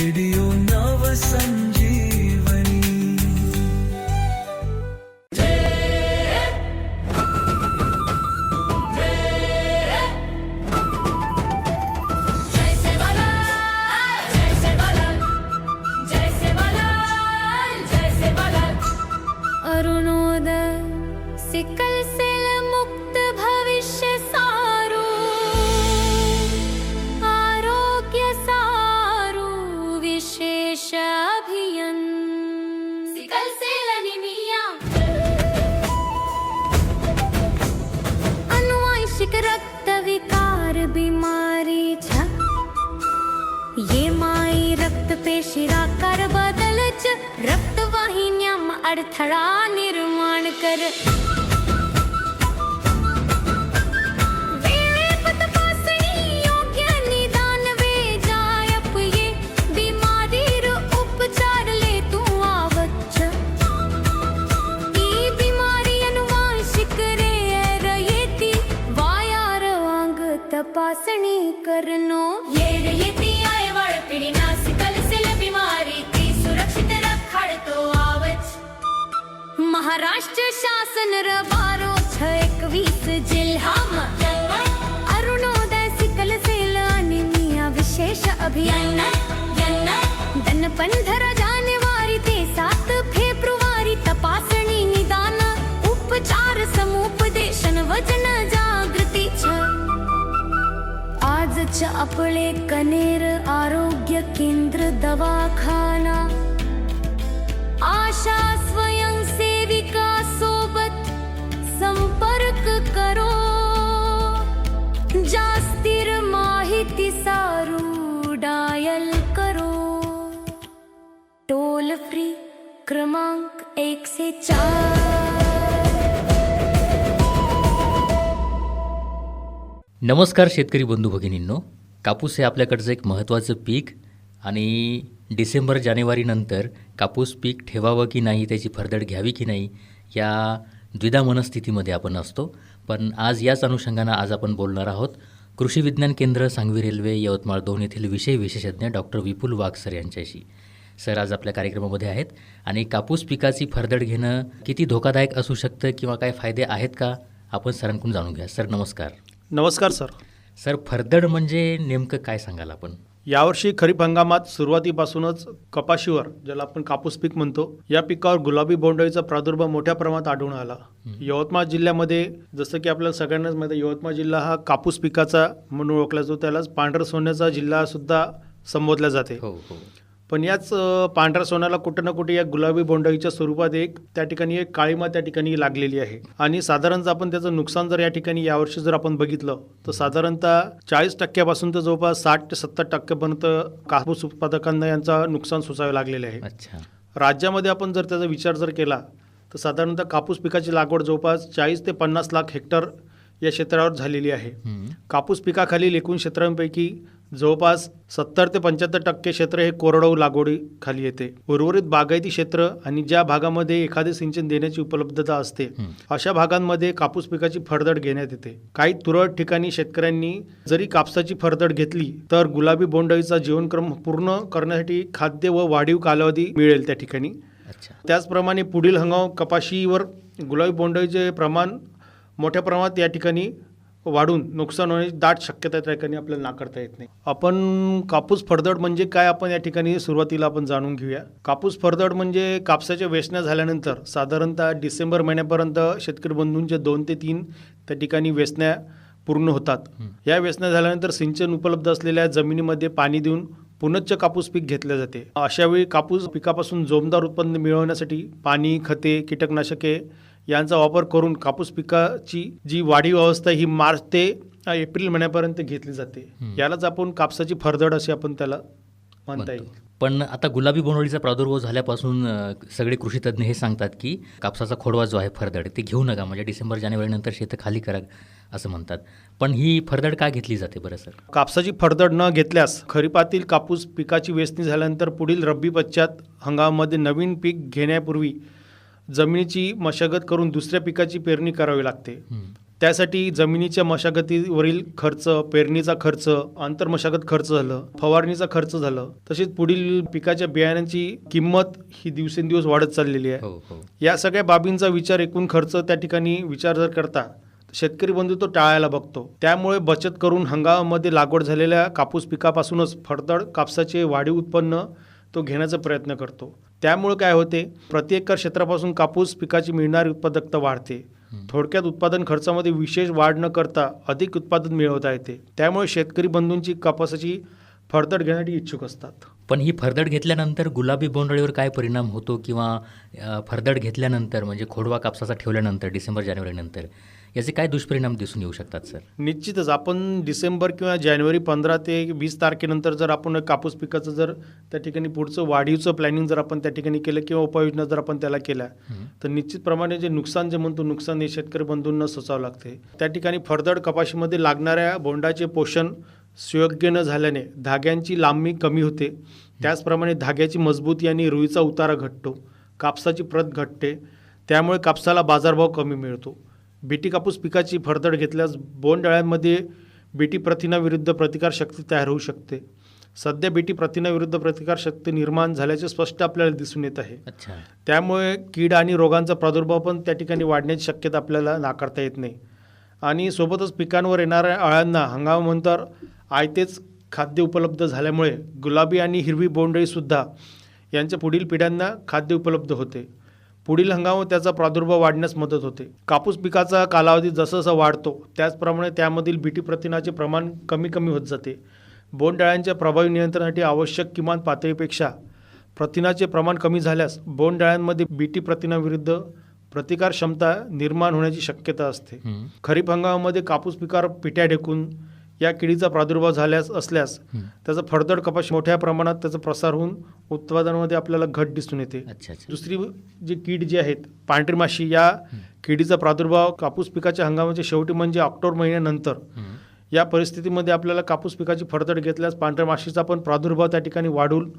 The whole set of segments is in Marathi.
radio nova sanjay कर महाराष्ट्र शासन र बारो छ एकवीस जिल्हाम अरुणोदय सिकल सेल अनिमिया विशेष अभियान. दन पंधरा जानेवारी ते सात फेब्रुवारी तपासणी निदान. उपचार समुपदेशन वजन जागृती छ. आजच आपले कनेर आरोग्य केंद्र दवाखाना. आशा क्रमांक एकशे चार। नमस्कार शेतकरी बंधू भगिनींनो. कापूस हे आपल्याकडचं एक महत्त्वाचं पीक आणि डिसेंबर जानेवारीनंतर कापूस पीक ठेवावं की नाही त्याची फरदड घ्यावी की नाही या द्विधा मनस्थितीमध्ये आपण असतो. पण आज याच अनुषंगानं आज आपण बोलणार आहोत कृषी विज्ञान केंद्र सांगवी रेल्वे यवतमाळ दोन येथील विषय विशेषज्ञ डॉक्टर विपुल वाघ सर यांच्याशी. सर आज आपल्या कार्यक्रमामध्ये आहेत. आणि कापूस पिकाची फरदड घेणं किती धोकादायक असू शकतं किंवा काय फायदे आहेत का? आपण सरांकडून जाणून घ्या सर नमस्कार. नमस्कार सर. सर फरदड म्हणजे नेमकं काय सांगाल आपण? यावर्षी खरीप हंगामात सुरुवातीपासूनच कपाशीवर ज्याला आपण कापूस पीक म्हणतो या पिकावर गुलाबी बोंडअळीचा प्रादुर्भाव मोठ्या प्रमाणात आढळून आला. यवतमाळ जिल्ह्यामध्ये जसं की आपल्याला सगळ्यांनाच माहिती आहे यवतमाळ जिल्हा हा कापूस पिकाचा म्हणून ओळखला जातो. त्यालाच पांढर सोन्याचा जिल्हा सुद्धा संबोधला जाते. हो हो. पण याच पांढऱ्या सोन्याला कुठं ना कुठे या गुलाबी बोंडअळीच्या स्वरूपात एक त्या ठिकाणी एक काळीमा त्या ठिकाणी लागलेली आहे. आणि साधारणतः आपण त्याचं नुकसान जर या ठिकाणी यावर्षी जर आपण बघितलं तर साधारणतः चाळीस टक्क्यापासून तर जवळपास साठ ते सत्तर टक्क्यापर्यंत कापूस उत्पादकांना यांचा नुकसान सोसावे लागलेले आहे. राज्यामध्ये आपण जर त्याचा विचार जर केला तर साधारणतः कापूस पिकाची लागवड जवळपास चाळीस ते पन्नास लाख हेक्टर या क्षेत्रावर झालेली आहे. कापूस पिकाखालील एकूण क्षेत्रांपैकी जवळपास सत्तर ते पंच्याहत्तर टक्के क्षेत्र हे कोरडवाहू लागवडी खाली येते. उर्वरित बागायती क्षेत्र आणि ज्या भागामध्ये एखादे सिंचन देण्याची उपलब्धता असते. अशा भागांमध्ये कापूस पिकाची फरदड घेण्यात येते. काही तुरळक ठिकाणी शेतकऱ्यांनी जरी कापसाची फरदड घेतली तर गुलाबी बोंडअळीचा जीवनक्रम पूर्ण करण्यासाठी खाद्य व वाढीव कालावधी मिळेल त्या ठिकाणी. त्याचप्रमाणे पुढील हंगाम कपाशीवर गुलाबी बोंडअळीचे प्रमाण मोठ्या प्रमाणात या ठिकाणी वाढून नुकसान होण्याची दाट शक्यता त्या ठिकाणी आपल्याला नाकारता येत नाही. आपण कापूस फरदड म्हणजे काय आपण या ठिकाणी सुरुवातीला आपण जाणून घेऊया. कापूस फरदड म्हणजे कापसाच्या वेचण्या झाल्यानंतर साधारणतः डिसेंबर महिन्यापर्यंत शेतकरी बंधूंचे दोन ते तीन त्या ठिकाणी वेचण्या पूर्ण होतात. या वेचण्या झाल्यानंतर सिंचन उपलब्ध असलेल्या जमिनीमध्ये पाणी देऊन पुनच्च कापूस पीक घेतले जाते. अशा वेळी कापूस पिकापासून जोमदार उत्पन्न मिळवण्यासाठी पाणी खते कीटकनाशके यांचा वापर करून कापूस पिकाची जी वाढीव अवस्था ही मार्च ते एप्रिल महिन्यापर्यंत घेतली जाते. यालाच आपण कापसाची फरदड असे आपण त्याला म्हणता येईल. पण आता गुलाबी बोंडअळीचा प्रादुर्भाव झाल्यापासून सगळे कृषी तज्ज्ञ हे सांगतात की कापसाचा खोडवा जो आहे फरदड ते घेऊ नका. म्हणजे डिसेंबर जानेवारीनंतर शेतं खाली करा असं म्हणतात. पण ही फरदड का घेतली जाते बरं सर? कापसाची फरदड न घेतल्यास खरीपातील कापूस पिकाची वेचणी झाल्यानंतर पुढील रब्बी पश्चात हंगामामध्ये नवीन पीक घेण्यापूर्वी जमिनीची मशागत करून दुसऱ्या पिकाची पेरणी करावी लागते. त्यासाठी जमिनीच्या मशागतीवरील खर्च पेरणीचा खर्च आंतरमशागत खर्च झालं फवारणीचा खर्च झालं तसेच पुढील पिकाच्या बियाण्यांची किंमत ही दिवसेंदिवस वाढत चाललेली आहे. हो हो. या सगळ्या बाबींचा विचार एकूण खर्च त्या ठिकाणी विचार जर करता शेतकरी बंधू तो टाळायला बघतो. त्यामुळे बचत करून हंगामामध्ये लागवड झालेल्या कापूस पिकापासूनच फडतड कापसाचे वाढीव उत्पन्न तो घेण्याचा प्रयत्न करतो. त्यामुळे काय होते? प्रति एकर क्षेत्रापासून कापूस पिकाची मिळणारी उत्पादकता वाढते. थोडक्यात उत्पादन खर्चामध्ये विशेष वाढ न करता अधिक उत्पादन मिळवता येते. त्यामुळे शेतकरी बंधूंची कापसाची फडतड घेण्यासाठी इच्छुक असतात. पण ही फरदड घेतल्यानंतर गुलाबी बोंडअळीवर काय परिणाम होतो? किंवा फरदड घेतल्यानंतर म्हणजे खोडवा कापसाचा ठेवल्यानंतर डिसेंबर जानेवारीनंतर याचे काय दुष्परिणाम दिसून येऊ शकतात सर? निश्चितच. आपण डिसेंबर किंवा जानेवारी पंधरा ते वीस तारखेनंतर जर आपण कापूस पिकाचं जर त्या ठिकाणी पुढचं वाढीवचं प्लॅनिंग जर आपण त्या ठिकाणी केलं किंवा उपाययोजना जर आपण त्याला केल्या तर निश्चितप्रमाणे जे नुकसान जे म्हणतो नुकसान हे शेतकरी बंधूंना सोसावं लागते. त्या ठिकाणी फरदड कपाशीमध्ये लागणाऱ्या बोंडाचे पोषण सुयोग्य न झाल्याने धाग्यांची लांबी कमी होते. त्याचप्रमाणे धाग्याची मजबूती आणि रुईचा उतारा घटतो. कापसाची प्रत घटते. त्यामुळे कापसाला बाजारभाव कमी मिळतो. बीटी कापूस पिकाची फरदड घेतल्यास बोंडअळ्यांमध्ये बीटी प्रथिनाविरुद्ध प्रतिकारशक्ती तयार होऊ शकते. सध्या बीटी प्रथिनाविरुद्ध प्रतिकारशक्ती निर्माण झाल्याचे स्पष्ट आपल्याला दिसून येत आहे. अच्छा. त्यामुळे कीड आणि रोगांचा प्रादुर्भाव पण त्या ठिकाणी वाढण्याची शक्यता आपल्याला नाकारता येत नाही. आणि सोबतच पिकांवर येणाऱ्या अळ्यांना हंगामानंतर आयतेच खाद्य उपलब्ध झाल्यामुळे गुलाबी आणि हिरवी बोंडळीसुद्धा यांच्या पुढील पिढ्यांना खाद्य उपलब्ध होते. पुढील हंगामात त्याचा प्रादुर्भाव वाढण्यास मदत होते. कापूस पिकाचा कालावधी जसं वाढतो त्याचप्रमाणे त्यामधील बीटी प्रथिनाचे प्रमाण कमी कमी होत जाते. बोंडअळ्यांच्या प्रभावी नियंत्रणासाठी आवश्यक किमान पातळीपेक्षा प्रथिनाचे प्रमाण कमी झाल्यास बोंडअळ्यांमध्ये बीटी प्रथिनाविरुद्ध प्रतिकार क्षमता निर्माण होण्याची शक्यता असते. खरीप हंगामामध्ये कापूस पिकावर पिट्या ढेकून या किडीचा प्रादुर्भाव झाल्यास असल्यास. त्याचा फडदड कपाशी मोठ्या प्रमाणात त्याचा प्रसार होऊन उत्पादनामध्ये आपल्याला घट दिसून येते. दुसरी जी कीड जी आहेत पांढरी माशी या किडीचा प्रादुर्भाव कापूस पिकाच्या हंगामाच्या शेवटी म्हणजे ऑक्टोबर महिन्यानंतर. या परिस्थितीमध्ये आपल्याला कापूस पिकाची फडतड घेतल्यास पांढऱ्या माशीचा पण प्रादुर्भाव त्या ठिकाणी वाढून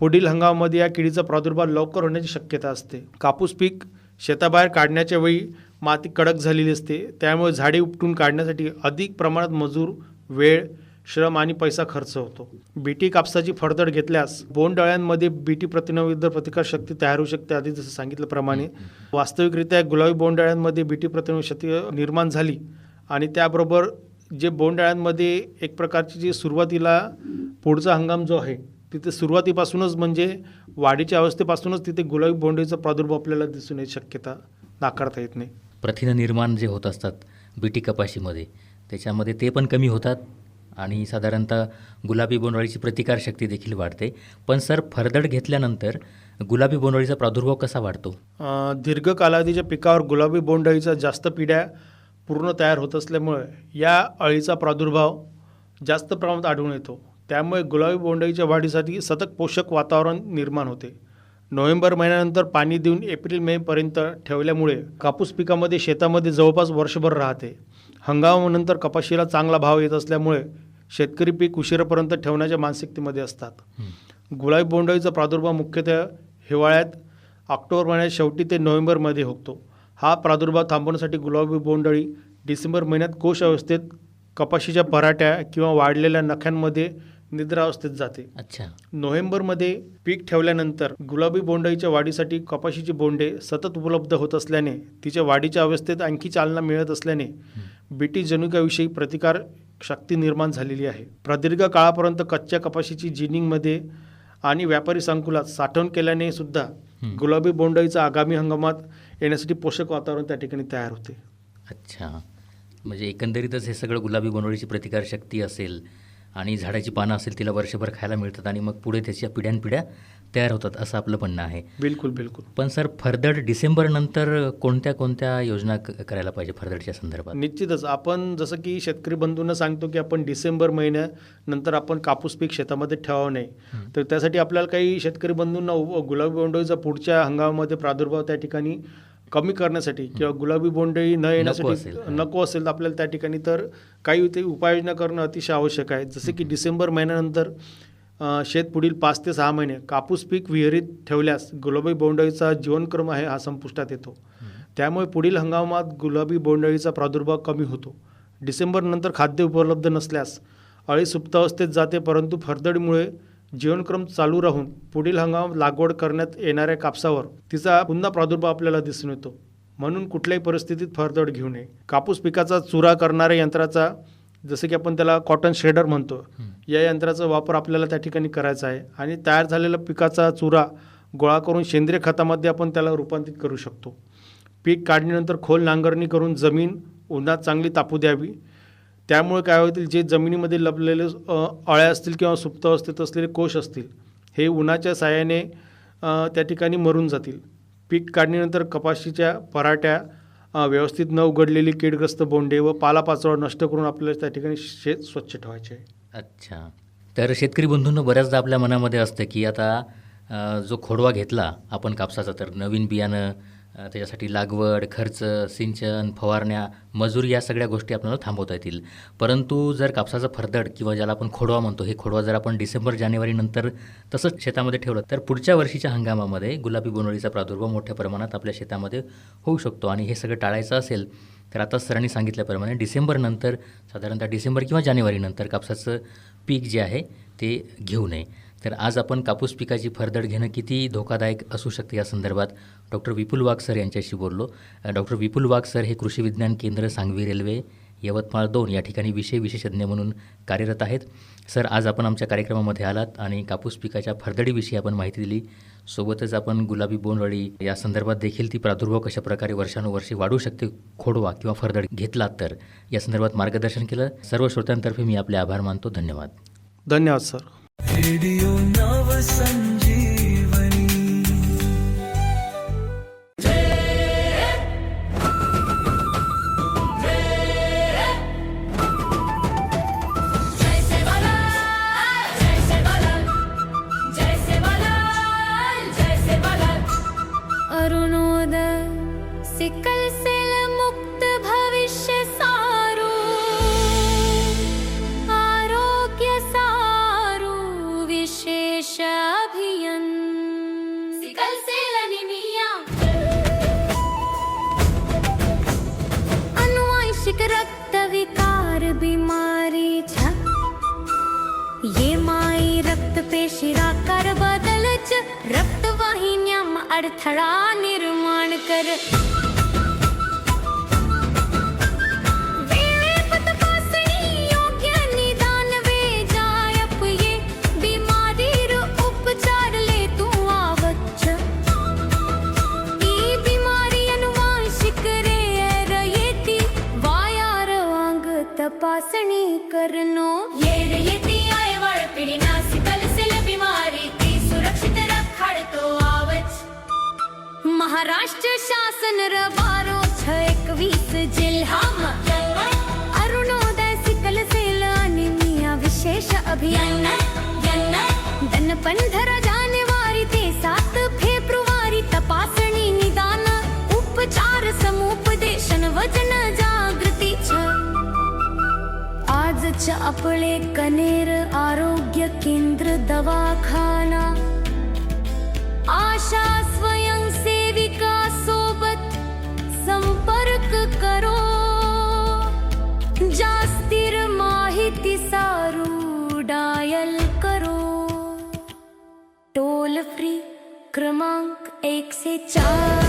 पुढील हंगामामध्ये या किडीचा प्रादुर्भाव लवकर होण्याची शक्यता असते. कापूस पीक शेताबाहेर काढण्याच्या वेळी माती कडक झालेली असते. त्यामुळे झाडे उपटून काढण्यासाठी अधिक प्रमाणात मजूर वेळ श्रम आणि पैसा खर्च होतो. बीटी कापसाची फडदड घेतल्यास बोंडअळ्यांमध्ये बीटी प्रतिनिविध प्रतिकार शक्ती तयार होऊ शकते आधी जसं सांगितल्याप्रमाणे. वास्तविकरित्या गुलाबी बोंडअळ्यांमध्ये बीटी प्रतिरोधक शक्ती निर्माण झाली आणि त्याबरोबर जे बोंडअळ्यांमध्ये एक प्रकारची जी सुरुवातीला पुढचा हंगाम जो आहे तिथे सुरुवातीपासूनच म्हणजे वाढीच्या अवस्थेपासूनच तिथे गुलाबी बोंडळीचा प्रादुर्भाव आपल्याला दिसून येत शक्यता नाकारता येत नाही. प्रथिनं निर्माण जे होत असतात बीटी कपाशीमध्ये त्याच्यामध्ये ते पण कमी होतात आणि साधारणतः गुलाबी बोंडअळीची प्रतिकारशक्ती देखील वाढते. पण सर फरदड घेतल्यानंतर गुलाबी बोंडअळीचा प्रादुर्भाव कसा वाढतो? दीर्घ कालावधीच्या पिकावर गुलाबी बोंडअळीचा जास्त पिढ्या पूर्ण तयार होत असल्यामुळे या अळीचा प्रादुर्भाव जास्त प्रमाणात आढळून येतो. त्यामुळे गुलाबी बोंडअळीच्या वाढीसाठी सतत पोषक वातावरण निर्माण होते. नोव्हेंबर महिन्यानंतर पाणी देऊन एप्रिल मेपर्यंत ठेवल्यामुळे कापूस पिकामध्ये शेतामध्ये जवळपास वर्षभर राहते. हंगामानंतर कपाशीला चांगला भाव येत असल्यामुळे शेतकरी पीक उशिरापर्यंत ठेवण्याच्या मानसिकतेमध्ये असतात. गुलाबी बोंडअळीचा प्रादुर्भाव मुख्यतः हिवाळ्यात ऑक्टोबर महिन्यात शेवटी ते नोव्हेंबरमध्ये होतो. हा प्रादुर्भाव थांबवण्यासाठी गुलाबी बोंडअळी डिसेंबर महिन्यात कोश अवस्थेत कपाशीच्या पराठ्या किंवा वाढलेल्या नख्यांमध्ये निद्रावस्थेत जाते. अच्छा. नोव्हेंबरमध्ये पीक ठेवल्यानंतर गुलाबी बोंडअळीच्या वाढीसाठी कपाशीची बोंडे सतत उपलब्ध होत असल्याने तिच्या वाढीच्या अवस्थेत आणखी चालना मिळत असल्याने बीटी जनुकाविषयी प्रतिकार शक्ती निर्माण झालेली आहे. प्रदीर्घ काळापर्यंत कच्च्या कपाशीची जिनिंगमध्ये आणि व्यापारी संकुलात साठवण केल्याने सुद्धा गुलाबी बोंडअळीचा आगामी हंगामात येण्यासाठी पोषक वातावरण त्या ठिकाणी तयार होते. अच्छा. म्हणजे एकंदरीतच हे सगळं गुलाबी बोंडअळीची प्रतिकारशक्ती असेल आणि झाडाची पानं असेल तिला वर्षभर खायला मिळतात आणि मग पुढे त्याच्या पिढ्यानपिढ्या तयार होतात असं आपलं म्हणणं आहे. बिलकुल बिलकुल. पण सर फरदड डिसेंबर नंतर कोणत्या कोणत्या योजना क- करायला पाहिजे फरदडच्या संदर्भात? निश्चितच. आपण जसं की शेतकरी बंधूंना सांगतो की आपण डिसेंबर महिन्यानंतर आपण कापूस पीक शेतामध्ये ठेवावं नाही. तर त्यासाठी आपल्याला काही शेतकरी बंधूंना गुलाबी बोंडळीचा पुढच्या हंगामामध्ये प्रादुर्भाव त्या ठिकाणी कमी करण्यासाठी किंवा गुलाबी बोंडळी न येण्यासाठी. नको असेल तर आपल्याला त्या ठिकाणी तर काही ते उपाययोजना करणं अतिशय आवश्यक आहे. जसे की डिसेंबर महिन्यानंतर शेत पुढील पाच ते सहा महिने कापूस पीक विहिरीत ठेवल्यास गुलाबी बोंडळीचा जीवनक्रम आहे हा संपुष्टात येतो. त्यामुळे पुढील हंगामात गुलाबी बोंडअळीचा प्रादुर्भाव कमी होतो. डिसेंबरनंतर खाद्य उपलब्ध नसल्यास अळी सुप्त अवस्थेत जाते परंतु फरदडीमुळे जीवनक्रम चालू राहून पुढील हंगामात लागवड करण्यात येणाऱ्या कापसावर तिचा पुन्हा प्रादुर्भाव आपल्याला दिसून येतो. म्हणून कुठल्याही परिस्थितीत फरदड घेऊ नये. कापूस पिकाचा चुरा करणाऱ्या यंत्राचा जसं की आपण त्याला कॉटन शेडर म्हणतो या यंत्राचा वापर आपल्याला त्या ठिकाणी करायचा आहे आणि तयार झालेला पिकाचा चुरा गोळा करून सेंद्रिय खतामध्ये आपण त्याला रूपांतरित करू शकतो. पीक काढणीनंतर खोल नांगरणी करून जमीन उन्हात चांगली तापू द्यावी. त्यामुळे काय होतील जे जमिनीमध्ये लपलेले अळ्या असतील किंवा सुप्त अवस्थेत असलेले कोश असतील हे उन्हाच्या साहाय्याने त्या ठिकाणी मरून जातील. पीक काढणीनंतर कपाशीच्या पराठ्या व्यवस्थित न उघडलेली कीडग्रस्त बोंडे व पालापाचोळा नष्ट करून आपल्याला त्या ठिकाणी शेत स्वच्छ ठेवायचे. आहे अच्छा. तर शेतकरी बंधूंना बऱ्याचदा आपल्या मनामध्ये असतं की आता जो खोडवा घेतला आपण कापसाचा तर नवीन बियाणं त्याच्यासाठी लागवड खर्च सिंचन फवारण्या मजूर या सगळ्या गोष्टी आपल्याला थांबवता येतील. परंतु जर कापसाचा फरदड किंवा ज्याला आपण खोडवा म्हणतो हे खोडवा जर आपण डिसेंबर जानेवारीनंतर तसंच शेतामध्ये ठेवलं तर पुढच्या वर्षीच्या हंगामामध्ये गुलाबी बोंडअळीचा प्रादुर्भाव मोठ्या प्रमाणात आपल्या शेतामध्ये होऊ शकतो. आणि हे सगळं टाळायचं असेल तर आता सरांनी सांगितल्याप्रमाणे डिसेंबरनंतर साधारणतः डिसेंबर किंवा जानेवारीनंतर कापसाचं पीक जे आहे ते घेऊ नये. तर आज आपण कापूस पिकाची फरदड घेणं किती धोकादायक असू शकते या संदर्भात डॉक्टर विपुल वाघ सर यांच्याशी बोललो. डॉक्टर विपुल वाघ सर हे कृषी विज्ञान केंद्र सांगवी रेल्वे यवतमाळ दोन या ठिकाणी विषय विशेषज्ञ म्हणून कार्यरत आहेत. सर आज आपण आमच्या कार्यक्रमामध्ये आलात आणि कापूस पिकाच्या फरदडीविषयी आपण माहिती दिली. सोबतच आपण गुलाबी बोंडअळी या संदर्भात देखील ती प्रादुर्भाव कशा प्रकारे वर्षानुवर्षे वाढू शकते खोडवा किंवा फरदड घेतला तर या संदर्भात मार्गदर्शन केलं. सर्व श्रोत्यांतर्फे मी आपले आभार मानतो. धन्यवाद. धन्यवाद सर. रेडिओ नव महाराष्ट्र शासन र बारो छ एकवीस जिल्हामा अरुणोदय सिकल सेल अनिमिया विशेष अभियान। दन पंधरा जानेवारी ते सात फेब्रुवारी तपासणी निदान। उपचार समुपदेशन वचन जागृती छ। आजच आपले कनेर आरोग्य চাই।